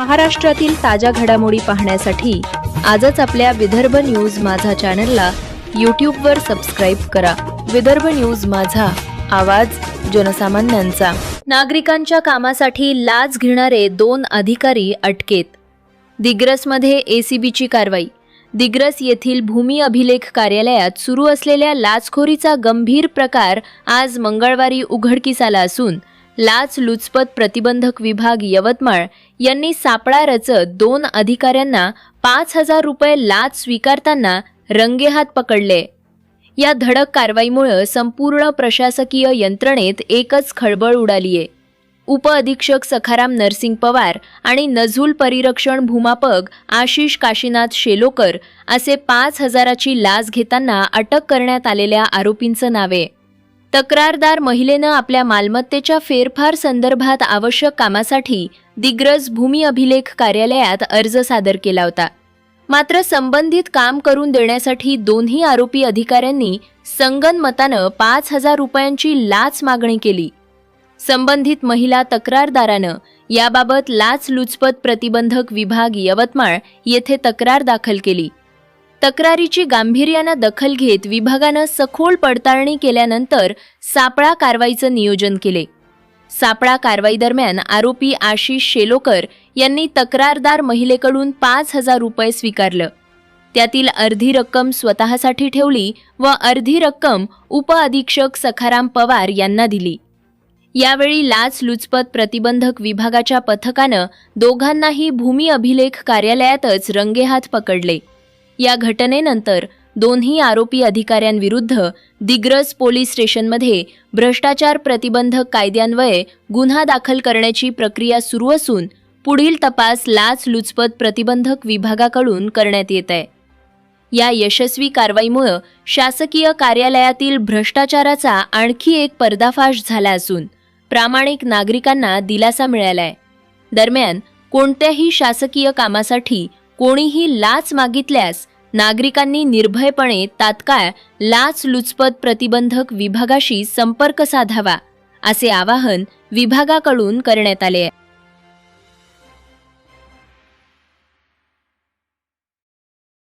महाराष्ट्रातील ताज्या घडामोडी पाहण्यासाठी आजच आपल्या विदर्भ न्यूज माझा चॅनलला यूट्यूबवर सबस्क्राईब करा. विदर्भ न्यूज माझा आवाज जनसामान्यांचा. नागरिकांच्या कामासाठी लाच घेणारे दोन अधिकारी अटकेत. दिग्रसमध्ये एसीबीची कारवाई. दिग्रस येथील भूमी अभिलेख कार्यालयात सुरू असलेल्या लाचखोरीचा गंभीर प्रकार आज मंगळवारी उघडकीस आला असून लाच लुचपत प्रतिबंधक विभाग यवतमाळ यांनी सापळा रचत दोन अधिकाऱ्यांना पाच हजार रुपये लाच स्वीकारताना रंगेहात पकडले. या धडक कारवाईमुळे संपूर्ण प्रशासकीय यंत्रणेत एकच खळबळ उडालीये. उपअधीक्षक सखाराम नरसिंग पवार आणि नझुल परिरक्षण भूमापक आशिष काशीनाथ शेलोकर असे पाच हजाराची लाच घेताना अटक करण्यात आलेल्या आरोपींचं नावे. तक्रारदार महिलेनं आपल्या मालमत्तेच्या फेरफार संदर्भात आवश्यक कामासाठी दिग्रज भूमी अभिलेख कार्यालयात अर्ज सादर केला होता. मात्र संबंधित काम करून देण्यासाठी दोन्ही आरोपी अधिकाऱ्यांनी संगनमतानं पाच हजार रुपयांची लाच मागणी केली. संबंधित महिला तक्रारदारानं याबाबत लाचलुचपत प्रतिबंधक विभाग यवतमाळ येथे तक्रार दाखल केली. तक्रारीची गांभीर्यानं दखल घेत विभागानं सखोल पडताळणी केल्यानंतर सापळा कारवाईचं नियोजन केले. सापळा कारवाई दरम्यान आरोपी आशिष शेलोकर यांनी तक्रारदार महिलेकडून पाच हजार रुपये स्वीकारलं. त्यातील अर्धी रक्कम स्वतःसाठी ठेवली व अर्धी रक्कम उपअधीक्षक सखाराम पवार यांना दिली. यावेळी लाचलुचपत प्रतिबंधक विभागाच्या पथकानं दोघांनाही भूमी अभिलेख कार्यालयातच रंगेहात पकडले. या घटनेनंतर दोन्ही आरोपी अधिकाऱ्यांविरुद्ध दिग्रज पोलीस स्टेशनमध्ये भ्रष्टाचार प्रतिबंधक कायद्यान्वये गुन्हा दाखल करण्याची प्रक्रिया सुरू असून पुढील तपास लाच लुचपत प्रतिबंधक विभागाकडून करण्यात येत आहे. या यशस्वी कारवाईमुळं शासकीय कार्यालयातील भ्रष्टाचाराचा आणखी एक पर्दाफाश झाला असून प्रामाणिक नागरिकांना दिलासा मिळालाय. दरम्यान कोणत्याही शासकीय कामासाठी कोणीही लाच मागितल्यास नागरिकांनी निर्भयपणे तात्काळ लाचलुचपत प्रतिबंधक विभागाशी संपर्क साधावा असे आवाहन विभागाकडून करण्यात आले आहे.